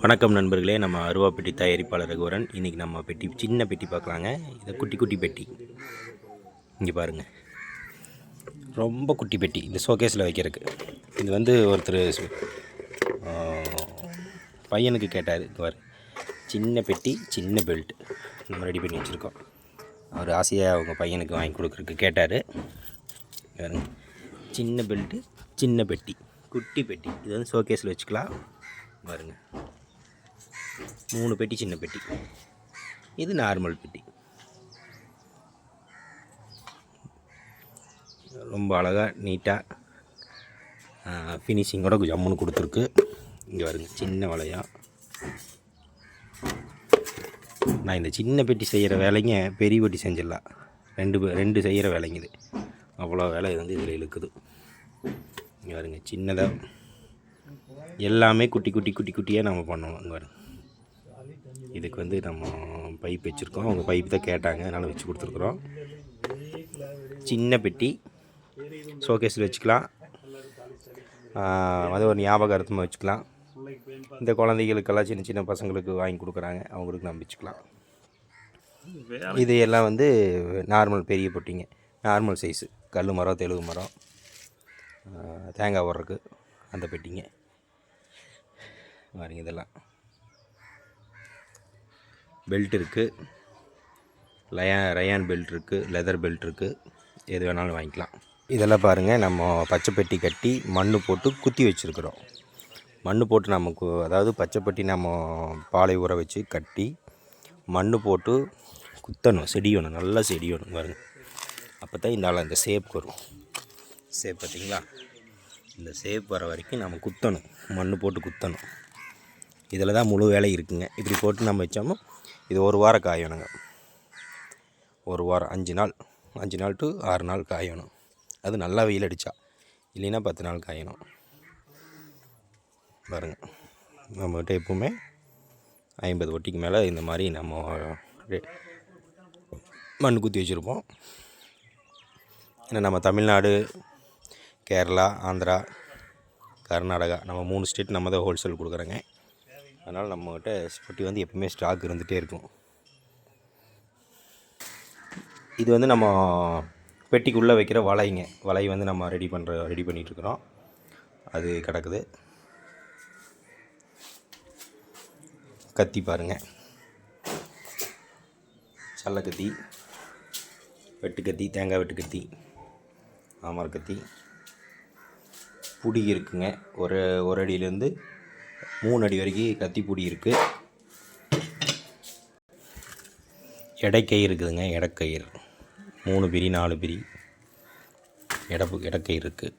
வணக்கம் நண்பர்களே நம்ம அருவா பெட்டி தயாரிப்பாளர் ரகுவரன். இன்றைக்கி நம்ம பெட்டி சின்ன பெட்டி பார்க்கலாங்க. இந்த குட்டி குட்டி பெட்டி. இங்கே பாருங்கள் ரொம்ப குட்டி பெட்டி இந்த ஷோகேஸில் வைக்கிறதுக்கு. இது வந்து ஒருத்தர் பையனுக்கு கேட்டார். பாரு. சின்ன பெட்டி சின்ன பெல்ட் நம்ம ரெடி பண்ணி வச்சுருக்கோம். அவர் ஆசையாக அவங்க பையனுக்கு வாங்கி கொடுக்குறதுக்கு கேட்டார். பாருங்க. சின்ன பெல்ட்டு சின்ன பெட்டி. குட்டி பெட்டி. இது வந்து ஷோகேஸில் வச்சுக்கலாம். பாருங்க. மூணு பெட்டி சின்ன பெட்டி. இது நார்மல் பெட்டி. ரொம்ப அழகாக நீட்டாக ஃபினிஷிங்கோட ஜம்முன்னு கொடுத்துருக்கு. இங்கே வருங்க சின்ன வளையா நான் இந்த சின்ன பெட்டி செய்கிற வேலைங்க பெரிய பெட்டி செஞ்சிடலாம். ரெண்டு ரெண்டு செய்கிற வேலைங்க இது. அவ்வளோ வேலை வந்து இதில் இழுக்குது. இங்கே வருங்க சின்னதாக எல்லாமே குட்டி குட்டி குட்டி குட்டியாக நம்ம பண்ணணும். இங்கே இதுக்கு வந்து நம்ம பைப் வச்சுருக்கோம். அவங்க பைப் தான் கேட்டாங்க. அதனால் வச்சு கொடுத்துருக்குறோம். சின்ன பெட்டி. ஷோகேஸில் வச்சுக்கலாம். அது ஒரு ஞாபகார்த்தமாக வச்சுக்கலாம். இந்த குழந்தைகளுக்கெல்லாம் சின்ன சின்ன பசங்களுக்கு வாங்கி கொடுக்குறாங்க. அவங்களுக்கு நம்ம வச்சுக்கலாம். இது எல்லாம் வந்து நார்மல் பெரிய பொட்டிங்க. நார்மல் சைஸு கல் மரம் தெலுங்கு மரம். தேங்காய் உரக்கு. அந்த பெட்டிங்க. பாருங்க இதெல்லாம். பெல்ட் இருக்குது லயா ரயான் பெல்ட் இருக்குது லெதர் பெல்ட் இருக்குது எது வேணாலும் வாங்கிக்கலாம். இதெல்லாம் பாருங்கள் நம்ம பச்சை பெட்டி கட்டி மண் போட்டு குத்தி வச்சுருக்குறோம். மண் போட்டு நமக்கு அதாவது பச்சை பெட்டி நம்ம பாலை ஊற வச்சு கட்டி மண் போட்டு குத்தணும் செடியணும் நல்லா செடியணும் பாருங்கள் அப்போ தான் இந்த இந்த ஷேப் வரும். ஷேப் பார்த்தீங்களா? இந்த சேப் வர வரைக்கும் நம்ம குத்தணும். மண் போட்டு குத்தணும். இதில் தான் முழு வேலை இருக்குங்க. இப்படி போட்டு நம்ம வச்சோமோ இது ஒரு வாரம் காயணுங்க. ஒரு வாரம் அஞ்சு நாள். அஞ்சு நாள் டு ஆறு நாள் காயணும். அது நல்லா வெயில் அடித்தா இல்லைன்னா பத்து நாள் காயணும். பாருங்க. நம்மகிட்ட எப்பவுமே ஐம்பது ஒட்டிக்கு மேலே இந்த மாதிரி நம்ம மண் குத்தி வச்சுருப்போம். ஏன்னா நம்ம தமிழ்நாடு கேரளா ஆந்திரா கர்நாடகா நம்ம மூணு ஸ்டேட் நம்ம தான் ஹோல்சேல் கொடுக்குறோங்க. அதனால் நம்மக்கிட்ட ஸ்பொட்டி வந்து எப்பவுமே ஸ்டாக் இருந்துகிட்டே இருக்கும். இது வந்து நம்ம பெட்டிக்குள்ளே வைக்கிற வலைங்க. வலை வந்து நம்ம ரெடி பண்ணுற ரெடி பண்ணிகிட்ருக்குறோம் அது கிடக்குது. கத்தி பாருங்கள் சல்ல கத்தி வெட்டுக்கத்தி தேங்காய் வெட்டுக்கத்தி ஆமரக்கத்தி கத்தி. பிடி இருக்குங்க. ஒரு ஒரு அடியிலேருந்து மூணு அடி வரைக்கும் கத்தி புடி இருக்குது எடைக்கயிறு இருக்குதுங்க எடைக்கயிறு மூணு பிரி நாலு பிரி. எடப்பு எடைக்கயிறு இருக்குது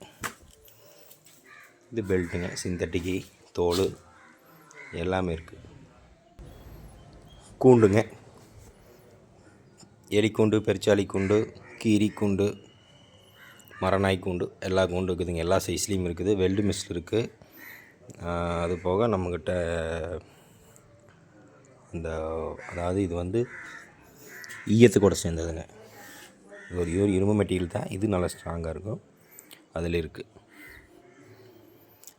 இது பெல்ட்டுங்க சிந்தட்டிக்கு தோல் எல்லாமே இருக்குது கூண்டுங்க. எலிக்கூண்டு பெருச்சாளி கூண்டு கீரி கூண்டு மரநாய் கூண்டு எல்லா கூண்டும் இருக்குதுங்க. எல்லா சைஸ்லேயும் இருக்குது. வெல்டு மிஸ்ட் இருக்குது அது போக நம்மக்கிட்ட இந்த அதாவது இது வந்து ஈயத்து கூட சேர்ந்ததுங்க. இது ஒரு ஒரு இரும்பு மெட்டீரியல் தான். இது நல்லா ஸ்ட்ராங்காக இருக்கும். அதில் இருக்குது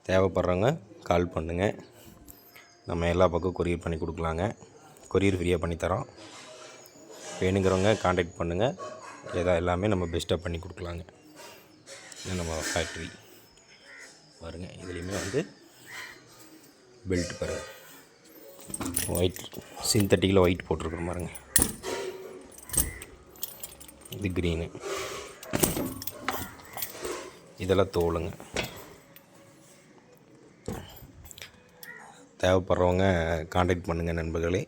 தேவைப்படுறவங்க கால் பண்ணுங்கள் நம்ம எல்லா பக்கம் கொரியர் பண்ணி கொடுக்கலாங்க. கொரியர் ஃப்ரீயாக பண்ணித்தரோம் வேணுங்கிறவங்க காண்டாக்ட் பண்ணுங்கள் ஏதா எல்லாமே நம்ம பெஸ்ட்டாக பண்ணி கொடுக்கலாங்க. இது நம்ம ஃபேக்ட்ரி பாருங்கள் இதுலேயுமே வந்து பெல்ட் பாருங்கள் ஒயிட் சிந்தட்டிக்கில் ஒயிட் போட்டிருக்குற பாருங்க. இது க்ரீனு இதெல்லாம் தோலுங்க. தேவைப்படுறவங்க காண்டாக்ட் பண்ணுங்கள் நண்பர்களே.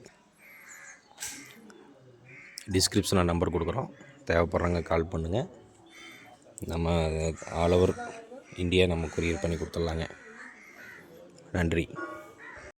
டிஸ்கிரிப்ஷனில் நம்பர் கொடுக்குறோம். தேவைப்படுறவங்க கால் பண்ணுங்கள் நம்ம ஆல் ஓவர் இந்தியா நம்ம கொரியர் பண்ணி கொடுத்துட்லாங்க. நன்றி.